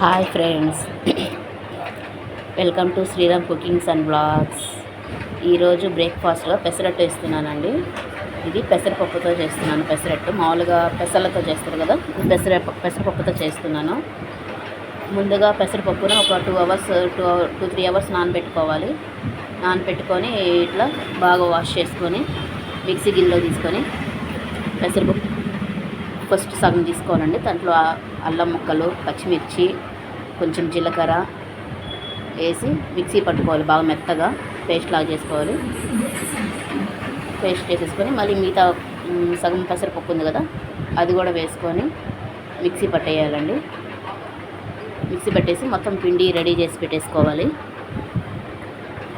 Hi friends. Welcome to Sriram cookings and blogs ఈరోజు బ్రేక్ఫాస్ట్లో పెసరట్టు ఇస్తున్నానండి ఇది పెసరపప్పుతో చేస్తున్నాను. పెసరట్టు మామూలుగా పెసర్లతో చేస్తారు కదా పెసర పెసరపప్పుతో చేస్తున్నాను. ముందుగా పెసరపప్పును ఒక two hours two two three hours నానబెట్టుకోవాలి. నానబెట్టుకొని ఇట్లా బాగా వాష్ చేసుకొని మిక్సీ గిన్నెలో తీసుకొని పెసరపప్పు ఫస్ట్ సగం తీసుకోవాలండి. దాంట్లో అల్లం ముక్కలు పచ్చిమిర్చి కొంచెం జీలకర్ర వేసి మిక్సీ పట్టుకోవాలి బాగా మెత్తగా. పేస్ట్ లాగా చేసుకోవాలి. పేస్ట్ చేసేసుకొని మళ్ళీ మిగతా సగం పెసరపప్పు ఉంది కదా అది కూడా వేసుకొని మిక్సీ పట్టేయాలండి. మిక్సీ పట్టేసి మొత్తం పిండి రెడీ చేసి పెట్టేసుకోవాలి.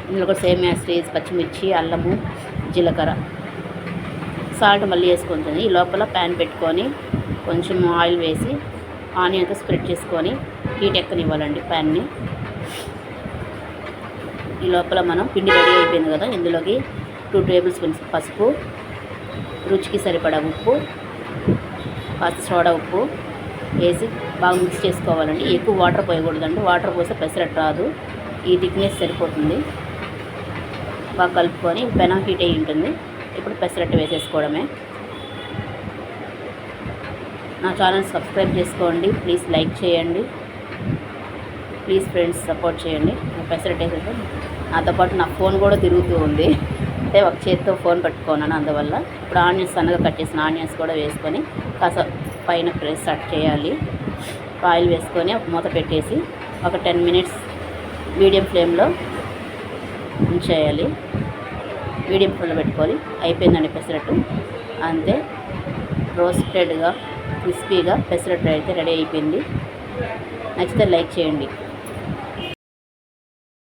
ఇందులో కూడా సేమియా స్టేజ్ పచ్చిమిర్చి అల్లము జీలకర్ర సాల్ట్ మళ్ళీ వేసుకుంటుంది ఈ లోపల ప్యాన్ పెట్టుకొని కొంచెం ఆయిల్ వేసి ఆనియన్తో స్ప్రెడ్ చేసుకొని హీట్ ఎక్కనివ్వాలండి ప్యాన్ని ఈ లోపల మనం పిండి రెడీ అయిపోయింది కదా ఇందులోకి టూ టేబుల్ స్పూన్స్ పసుపు రుచికి సరిపడా ఉప్పు కాస్త సోడా ఉప్పు వేసి బాగా మిక్స్ చేసుకోవాలండి. ఎక్కువ వాటర్ పోయకూడదండి. వాటర్ పోస్తే పెసరట్ రాదు. ఈ థిక్నెస్ సరిపోతుంది. బాగా కలుపుకొని పెనం హీట్ అయి ఉంటుంది. ఇప్పుడు పెసరట్టు వేసేసుకోవడమే. నా ఛానల్ సబ్స్క్రైబ్ చేసుకోండి. ప్లీజ్ లైక్ చేయండి. ప్లీజ్ ఫ్రెండ్స్ సపోర్ట్ చేయండి. నా పెసరట్టు నాతో పాటు నా ఫోన్ కూడా తిరుగుతూ ఉంది. అంటే ఒక చేతితో ఫోన్ పట్టుకున్నాను అందువల్ల ఇప్పుడు ఆనియన్స్ సన్నగా కట్ చేసిన ఆనియన్స్ కూడా వేసుకొని కాస్త పైన ప్రెస్ స్టార్ట్ చేయాలి. ఆయిల్ వేసుకొని ఒక మూత పెట్టేసి ఒక టెన్ మినిట్స్ మీడియం ఫ్లేమ్లో ఉంచేయాలి. మీడియం ఫ్లేమ్లో పెట్టుకోవాలి అయిపోయిందండి పెసరట్టు. అంతే. రోస్టెడ్గా క్రిస్పీగా పెసరట్టు అయితే రెడీ అయిపోయింది. నచ్చితే లైక్ చేయండి.